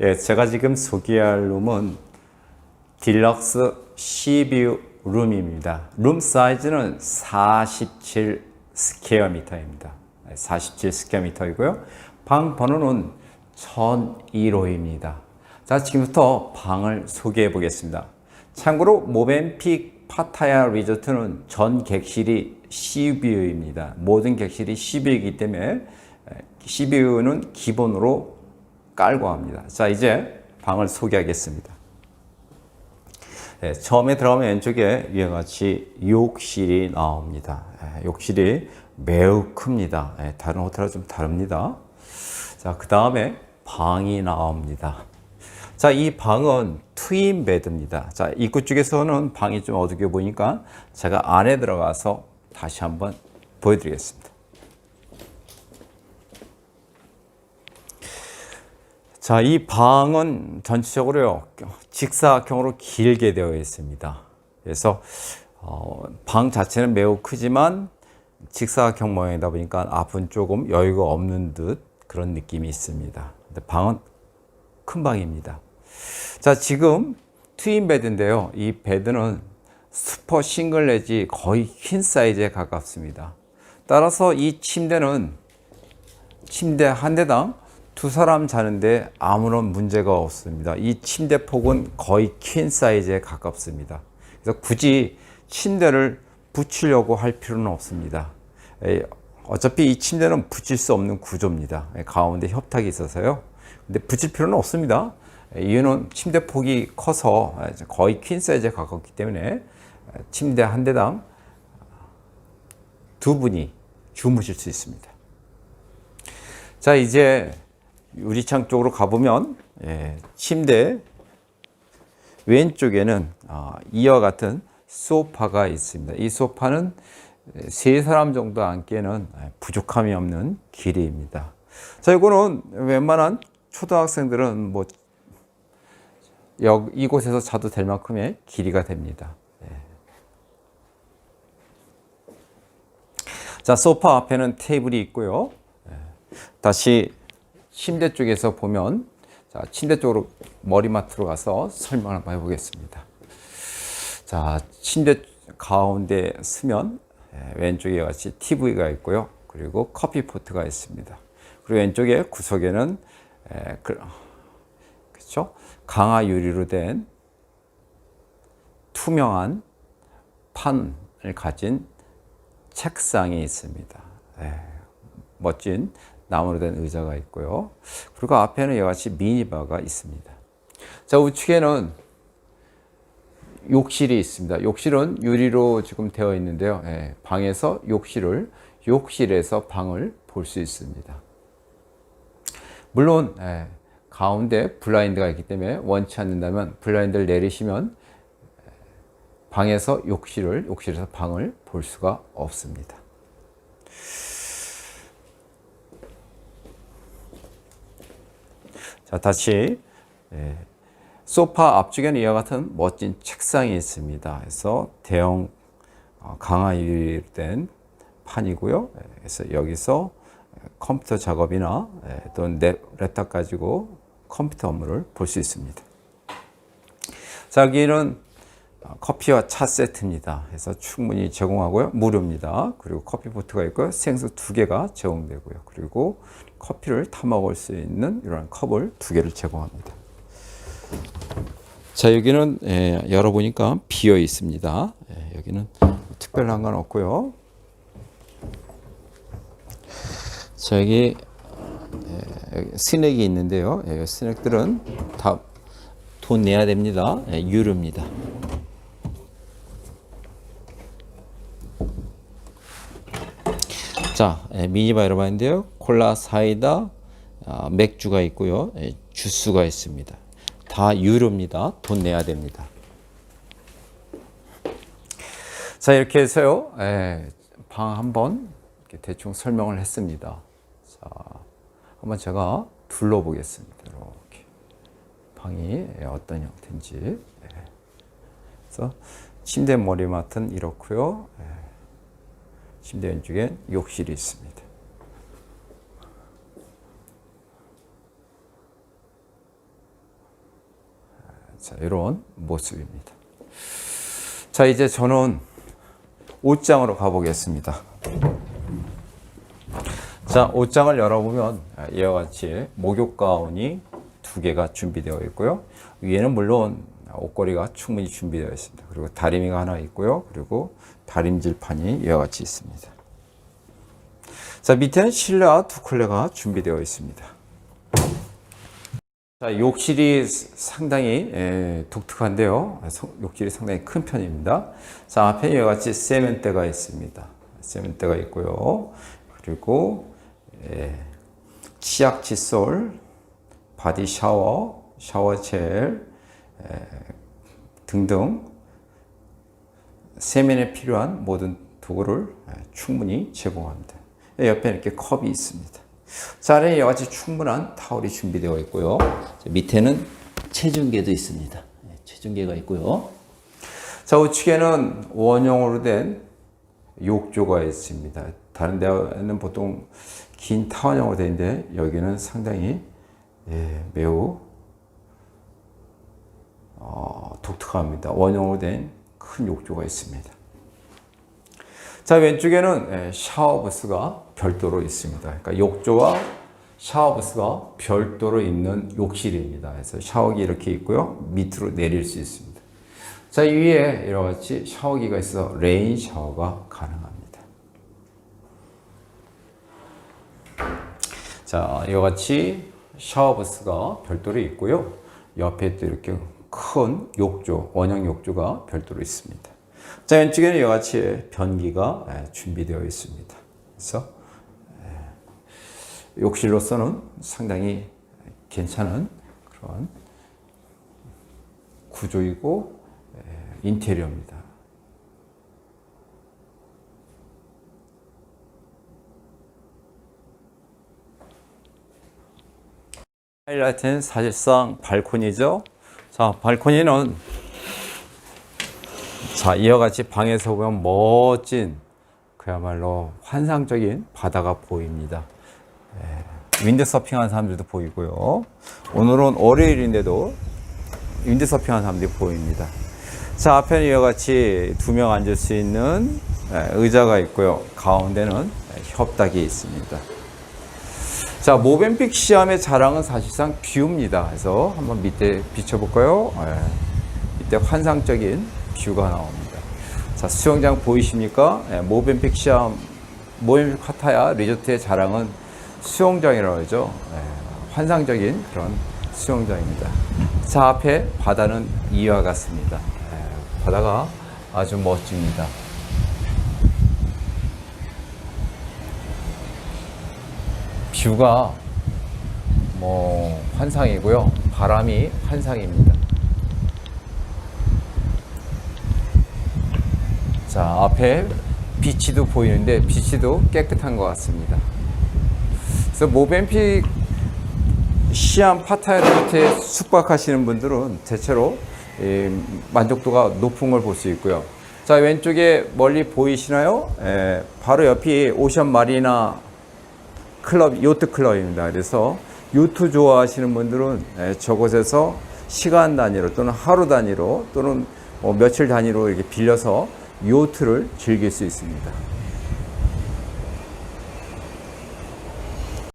예, 제가 지금 소개할 룸은 딜럭스 시뷰 룸입니다. 룸 사이즈는 47 스퀘어 미터입니다. 47 스퀘어 미터이고요. 방 번호는 1001호입니다. 자, 지금부터 방을 소개해 보겠습니다. 참고로 모벤픽 파타야 리조트는 전 객실이 시뷰입니다. 모든 객실이 시뷰이기 때문에 시뷰는 기본으로 깔고 합니다. 자, 이제 방을 소개하겠습니다. 네, 처음에 들어가면 왼쪽에 위와 같이 욕실이 나옵니다. 네, 욕실이 매우 큽니다. 네, 다른 호텔과 좀 다릅니다. 자, 그 다음에 방이 나옵니다. 자, 이 방은 트윈 베드입니다. 자, 입구 쪽에서는 방이 좀 어둡게 보니까 제가 안에 들어가서 다시 한번 보여드리겠습니다. 자, 이 방은 전체적으로 직사각형으로 길게 되어 있습니다. 그래서 어, 방 자체는 매우 크지만 직사각형 모양이다 보니까 앞은 조금 여유가 없는 듯 그런 느낌이 있습니다. 근데 방은 큰 방입니다. 자, 지금 트윈 베드인데요. 이 베드는 슈퍼 싱글 내지 거의 퀸 사이즈에 가깝습니다. 따라서 이 침대는 침대 한 대당 두 사람 자는데 아무런 문제가 없습니다. 이 침대 폭은 거의 퀸 사이즈에 가깝습니다. 그래서 굳이 침대를 붙이려고 할 필요는 없습니다. 어차피 이 침대는 붙일 수 없는 구조입니다. 가운데 협탁이 있어서요. 근데 붙일 필요는 없습니다. 이유는 침대 폭이 커서 거의 퀸 사이즈에 가깝기 때문에 침대 한 대당 두 분이 주무실 수 있습니다. 자, 이제 유리창 쪽으로 가보면 예, 침대 왼쪽에는 어, 이와 같은 소파가 있습니다. 이 소파는 세 사람 정도 앉기에는 부족함이 없는 길이입니다. 자, 이거는 웬만한 초등학생들은 뭐 여, 이곳에서 자도 될 만큼의 길이가 됩니다. 네. 자, 소파 앞에는 테이블이 있고요. 네. 다시 침대 쪽에서 보면 자, 침대 쪽으로 머리맡으로 가서 설명을 한번 해보겠습니다. 자, 침대 가운데 쓰면 예, 왼쪽에 같이 TV가 있고요. 그리고 커피 포트가 있습니다. 그리고 왼쪽에 구석에는 예, 그, 그렇죠? 강화 유리로 된 투명한 판을 가진 책상이 있습니다. 네, 멋진 나무로 된 의자가 있고요. 그리고 앞에는 이와 같이 미니바가 있습니다. 자, 우측에는 욕실이 있습니다. 욕실은 유리로 지금 되어 있는데요. 네, 방에서 욕실을, 욕실에서 방을 볼 수 있습니다. 물론, 네, 가운데 블라인드가 있기 때문에 원치 않는다면 블라인드를 내리시면 방에서 욕실을, 욕실에서 방을 볼 수가 없습니다. 자, 다시 예, 소파 앞쪽에는 이와 같은 멋진 책상이 있습니다. 그래서 대형 어, 강화 유리된 판이고요. 예, 그래서 여기서 컴퓨터 작업이나 예, 또는 랩탑 가지고 컴퓨터 업무를 볼 수 있습니다. 자, 여기는 커피와 차 세트입니다. 그래서 충분히 제공하고요. 무료입니다. 그리고 커피 포트가 있고요. 생수 두 개가 제공되고요. 그리고 커피를 타 먹을 수 있는 이런 컵을 두 개를 제공합니다. 자, 여기는 예, 열어보니까 비어 있습니다. 예, 여기는 특별한 건 없고요. 자, 여기 예, 스낵이 있는데요. 예, 스낵들은 다 돈 내야 됩니다. 예, 유료입니다. 자, 예, 미니바이러바인데요. 콜라, 사이다, 아, 맥주가 있고요. 예, 주스가 있습니다. 다 유료입니다. 돈 내야 됩니다. 자, 이렇게 해서요. 예, 방 한번 대충 설명을 했습니다. 자, 한번 제가 둘러보겠습니다. 이렇게 방이 어떤 형태인지. 그래서 침대 머리맡은 이렇고요. 침대 왼쪽엔 욕실이 있습니다. 자, 이런 모습입니다. 자, 이제 저는 옷장으로 가보겠습니다. 자, 옷장을 열어보면 이와 같이 목욕 가운이 두 개가 준비되어 있고요. 위에는 물론 옷걸이가 충분히 준비되어 있습니다. 그리고 다리미가 하나 있고요. 그리고 다림질판이 이와 같이 있습니다. 자, 밑에는 실내와 두 컬레가 준비되어 있습니다. 자, 욕실이 상당히 에, 독특한데요. 성- 욕실이 상당히 큰 편입니다. 자, 앞에 이와 같이 세면대가 있습니다. 세면대가 있고요. 그리고 에, 치약 칫솔, 바디 샤워, 샤워젤 에, 등등 세면에 필요한 모든 도구를 에, 충분히 제공합니다. 옆에 이렇게 컵이 있습니다. 자, 아래에 이와 같이 충분한 타월이 준비되어 있고요. 자, 밑에는 체중계도 있습니다. 네, 체중계가 있고요. 자, 우측에는 원형으로 된 욕조가 있습니다. 다른 데는 보통 긴 타원형으로 되어 있는데 여기는 상당히 예, 매우 어, 독특합니다. 원형으로 된 큰 욕조가 있습니다. 자 왼쪽에는 예, 샤워 부스가 별도로 있습니다. 그러니까 욕조와 샤워 부스가 별도로 있는 욕실입니다. 그래서 샤워기 이렇게 있고요. 밑으로 내릴 수 있습니다. 자 위에 이와 같이 샤워기가 있어서 레인 샤워가 가능합니다. 자 이와 같이 샤워 부스가 별도로 있고요. 옆에 또 이렇게 큰 욕조, 원형 욕조가 별도로 있습니다. 자, 왼쪽에는 이와 같이 변기가 예, 준비되어 있습니다. 그래서 예, 욕실로서는 상당히 괜찮은 그런 구조이고 예, 인테리어입니다. 하이라이트는 사실상 발코니죠. 자, 발코니는 자, 이와 같이 방에서 보면 멋진 그야말로 환상적인 바다가 보입니다. 예, 윈드서핑하는 사람들도 보이고요. 오늘은 월요일인데도 윈드서핑하는 사람들이 보입니다. 자, 앞에는 이와 같이 두 명 앉을 수 있는 예, 의자가 있고요. 가운데는 예, 협탁이 있습니다. 자, 모벤픽 시암의 자랑은 사실상 뷰입니다. 그래서 한번 밑에 비춰볼까요? 예, 밑에 환상적인 뷰가 나옵니다. 자, 수영장 보이십니까? 예, 모벤픽 시암, 모벤픽 파타야 리조트의 자랑은 수영장이라고 하죠. 예, 환상적인 그런 수영장입니다. 자, 앞에 바다는 이와 같습니다. 예, 바다가 아주 멋집니다. 뷰가 뭐 환상이고요. 바람이 환상입니다. 자, 앞에 비치도 보이는데 비치도 깨끗한 것 같습니다. 그래서 모벤픽 시암 파타야 리조트에 숙박하시는 분들은 대체로 이 만족도가 높은 걸 볼 수 있고요. 자, 왼쪽에 멀리 보이시나요? 에, 바로 옆이 오션 마리나 클럽, 요트 클럽입니다. 그래서 요트 좋아하시는 분들은 에, 저곳에서 시간 단위로 또는 하루 단위로 또는 뭐 며칠 단위로 이렇게 빌려서 요트를 즐길 수 있습니다.